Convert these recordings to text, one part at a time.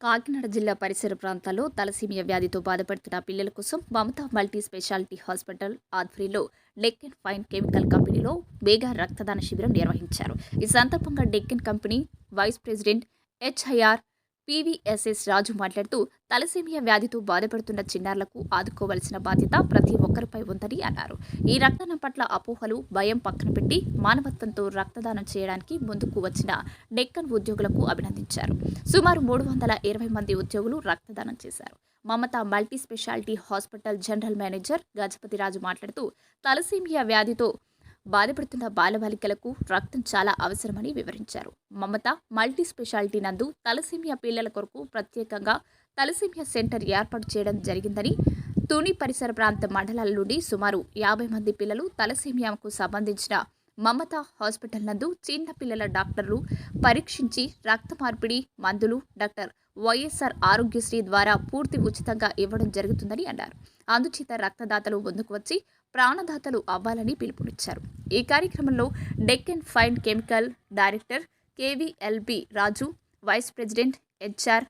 కాకినాడ జిల్లా పరిసర ప్రాంతాల్లో తలసీమియా వ్యాధితో బాధపడుతున్న పిల్లల కోసం మమతా మల్టీ స్పెషాలిటీ హాస్పిటల్ ఆధ్వర్యంలో డెక్కన్ ఫైన్ కెమికల్ కంపెనీలో వేగా రక్తదాన శిబిరం నిర్వహించారు. ఈ సందర్భంగా Deccan company vice president HR PVSS Raju మాట్లాడుతూ తలసేమియా వ్యాధితో బాధపడుతున్న చిన్నారులకు ఆదుకోవలసిన బాధ్యత ప్రతి ఒక్కరిపై ఉందని అన్నారు. ఈ రక్తదానం పట్ల అపోహలు భయం పక్కన పెట్టి మానవత్వంతో రక్తదానం చేయడానికి ముందుకు వచ్చిన డెక్కన్ ఉద్యోగులకు అభినందించారు. సుమారు మూడు వందల ఇరవై మంది ఉద్యోగులు రక్తదానం చేశారు. Mamata multi speciality hospital general manager Gajapati Raju మాట్లాడుతూ తలసేమియా వ్యాధితో బాధపడుతున్న బాలబాలికలకు రక్తం చాలా అవసరమని వివరించారు. మమత మల్టీ స్పెషాలిటీ నందు తలసీమియా పిల్లల కొరకు ప్రత్యేకంగా తలసీమియా సెంటర్ ఏర్పాటు చేయడం జరిగిందని తుని పరిసర ప్రాంత మండలాల నుండి సుమారు యాభై మంది పిల్లలు తలసీమియాకు సంబంధించిన మమత హాస్పిటల్ నందు చిన్న పిల్లల డాక్టర్లు పరీక్షించి రక్త మార్పిడి మందులు డాక్టర్ వైఎస్ఆర్ ఆరోగ్యశ్రీ ద్వారా పూర్తి ఉచితంగా ఇవ్వడం జరుగుతుందని అన్నారు. అందుచేత రక్తదాతలు ముందుకు వచ్చి ప్రాణదాతలు అవ్వాలని పిలుపునిచ్చారు. ఈ కార్యక్రమంలో Deccan fine chemical director KVLB Raju vice president HR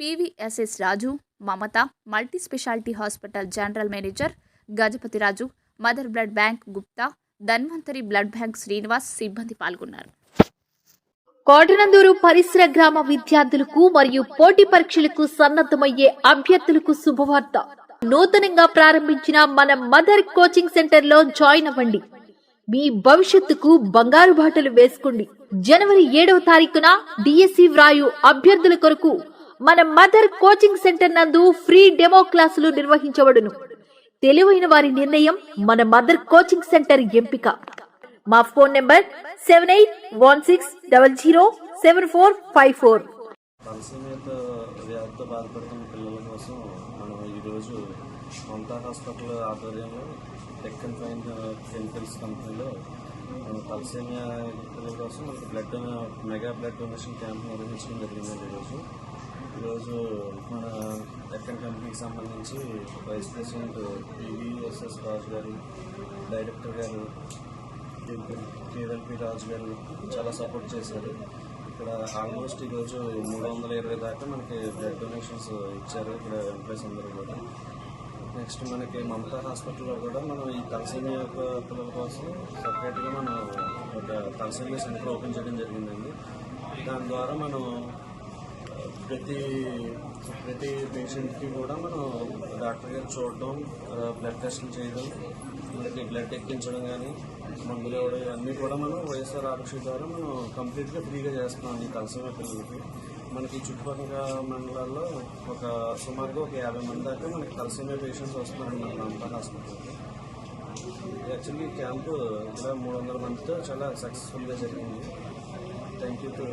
PVSS Raju Mamata multi speciality hospital general manager Gajapati Raju mother blood bank Gupta Dhanvantari blood bank Srinivas సిబ్బంది పాల్గొన్నారు. కోటనందూరు పరిసర గ్రామ విద్యార్థులకు మరియు పోటీ పరీక్షలకు సన్నద్ధమయ్యే అభ్యర్థులకు శుభవార్త. నూతనంగా ప్రారంభించిన మన మదర్ కోచింగ్ సెంటర్లో జాయిన్ అవ్వండి. మీ భవిష్యత్తుకు బంగారు బాటలు వేసుకోండి. జనవరి ఏడవ తారీఖున డిఎస్సి వ్రాయు అభ్యర్థుల కొరకు మన మదర్ కోచింగ్ సెంటర్ నందు ఫ్రీ డెమో క్లాసులు నిర్వహించబడును. తెలివైన వారి నిర్ణయం మన మదర్ కోచింగ్ సెంటర్ ఎంపిక. మా phone number seven eight one six double zero seven four five four. తలసేమియాతో వ్యాధితో బాధపడుతున్న పిల్లల కోసం మనం ఈరోజు మమతా హాస్పిటల్ ఆధ్వర్యంలో డెక్కన్ ఫైన్ కెమికల్స్ కంపెనీలో మనం తలసేమియా పిల్లల కోసం మనకి blood mega blood donation camp నిర్వహించడం జరిగిందండి ఈరోజు ఈరోజు మన డెక్కన్ కంపెనీకి సంబంధించి వైస్ ప్రెసిడెంట్ పివిఎస్ఎస్ రాజు గారు డైరెక్టర్ గారు కేవల్పి రాజు గారు చాలా సపోర్ట్ చేశారు ఇక్కడ ఆల్మోస్ట్ ఈరోజు మూడు వందల ఇరవై దాకా మనకి బ్లడ్ డొనేషన్స్ ఇచ్చారు ఇక్కడ ఎంప్లాయీస్ అందరూ కూడా. నెక్స్ట్ మనకి మమతా హాస్పిటల్లో కూడా మనం ఈ తలసేమియా యొక్క పిల్లల కోసం సపరేట్గా మనం ఒక తలసేమియా సెంటర్ ఓపెన్ చేయడం జరిగిందండి. దాని ద్వారా మనం ప్రతి ప్రతి పేషెంట్కి కూడా మనం డాక్టర్ గారు చూడడం బ్లడ్ టెస్టులు చేయడం మనకి బ్లడ్ ఎక్కించడం కానీ మందులు ఇవ్వడం ఇవన్నీ కూడా మనం వైఎస్ఆర్ ఆరోగ్య ద్వారా మనం కంప్లీట్గా ఫ్రీగా చేస్తున్నాం ఈ తలసీమ పిల్లలకి మనకి చుట్టుపక్కల మండలాల్లో ఒక సుమారుగా ఒక యాభై మంది దాకా మనకి తలసీమ పేషెంట్స్ వస్తున్నారు మన అంతా హాస్పిటల్కి. యాక్చువల్లీ క్యాంపు ఇలా మూడు వందల మందితో చాలా సక్సెస్ఫుల్గా జరిగింది. Thank you to